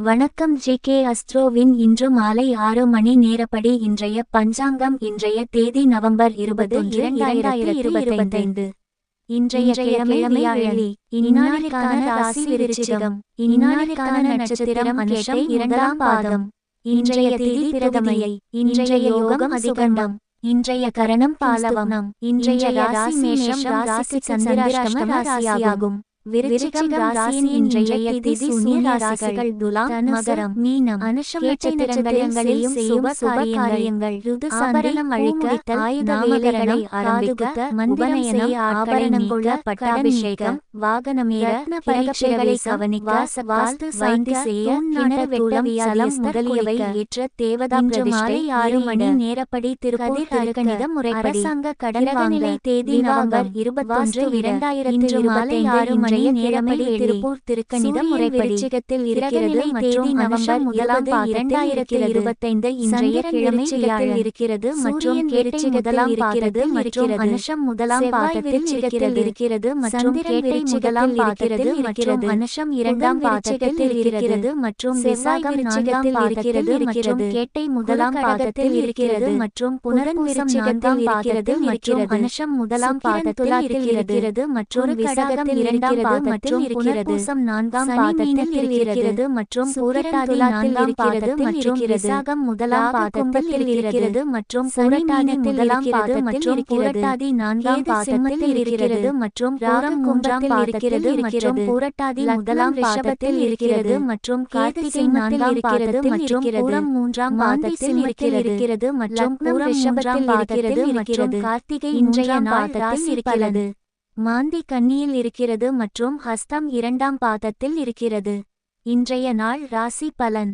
வணக்கம் G K அஸ்ட்ரோவின் இன்று மாலை ஆறு மணி நேரப்படி இன்றைய பஞ்சாங்கம் இன்றைய தேதி நவம்பர் இருபது இரண்டாயிரத்தி இன்றைய கிழமை ராசி விருச்சிகம். நட்சத்திரம் அனுஷம் இரண்டாம் பாதம். இன்றைய திதி பிரதமையை. இன்றைய யோகம் அதிகண்டம். இன்றைய கரணம் பாலவனம் இன்றைய ராசி மேஷம் ராசிக்கு சந்திராஷ்டம ராசியாகும். விருச்சிகம் ராசியின் இன்றைய திதி சூன்ய ராசிகள் துலாம் மகரம் மீனம் அனுஷம் நட்சத்திரங்களில் செய்யும் சுப காரியங்கள். ருது ஆபரணம் அழிக்க ஆயுத வேலைகளை ஆரம்பிக்க மந்திரயனம் ஆபரணம் கொள்ள பட்டாபிஷேகம் வாகனமேற பரீட்சைகளை கவனிக்க வாஸ்து சாந்தி செய்ய கிணறு வெட்ட வியாலம் முதலியவை ஏற்ற தேவதா மாலை ஆறு மணி நேரப்படி திருப்பூர் திருக்கணிதம் முறைப்படி. அரசாங்க கடன் வாங்கலை தேதி நவம்பர் இருபத்தொன்று இரண்டாயிரத்தி இருபத்தி ஆறு மணி நேரப்படி திருப்பூர் திருக்கணிதம் முறைப்படி. இருக்கிறது மற்றும் நவம்பர் முதலாம் இரண்டாயிரத்தி இருபத்தைந்து இன்றைய கிழமை இருக்கிறது மற்றும் கேட்டு முதலாம் இருக்கிறது மற்றும் அனுஷம் முதலாம் பாதத்தில் சிகத்தில் இருக்கிறது. மற்றும் கேட்டை முதலாம் பாதத்தில் இருக்கிறது. அனுஷம் இரண்டாம் பாதத்தில் இருக்கிறது மற்றும் விசாகம் நான்காம் இருக்கிறது கேட்டை முதலாம் பாதத்தில் இருக்கிறது மற்றும் புனர்பூசம் நான்காம் பாதத்தில் இருக்கிறது. அனுஷம் முதலாம் பாதத்தில் இருக்கிறது மற்றும் விசாகத்தில் இரண்டாம் பாதத்தில் இருக்கிறது. நான்காம் பாதத்தில் இருக்கிறது. மற்றும் பூரட்டாதி நான்காம் பாதத்தில் மற்றும் விசாகம் முதலாம் பாதத்தில் இருக்கிறது மற்றும் பூரட்டாதி முதலாம் பாதத்தில் மற்றும் பூரட்டாதி நான்காம் பாதத்தில் இருக்கிறது? மற்றும் ராகம் மூன்றாம் பாதத்தில் இருக்கிறது பூரட்டாதி முதலாம் பாதத்தில் இருக்கிறது மற்றும் கார்த்திகை நான்காம் பாதத்தில் மற்றும் பூரம் மூன்றாம் பாதத்தில் இருக்கிறது. மற்றும் பூரம் மூன்றாம் பாதத்தில் மற்றும் கார்த்திகை இன்றைய நாள் இருக்கிறது. மாந்தி கன்னியில் இருக்கிறது மற்றும் ஹஸ்தம் இரண்டாம் பாதத்தில் இருக்கிறது. இன்றைய நாள் ராசி பலன்.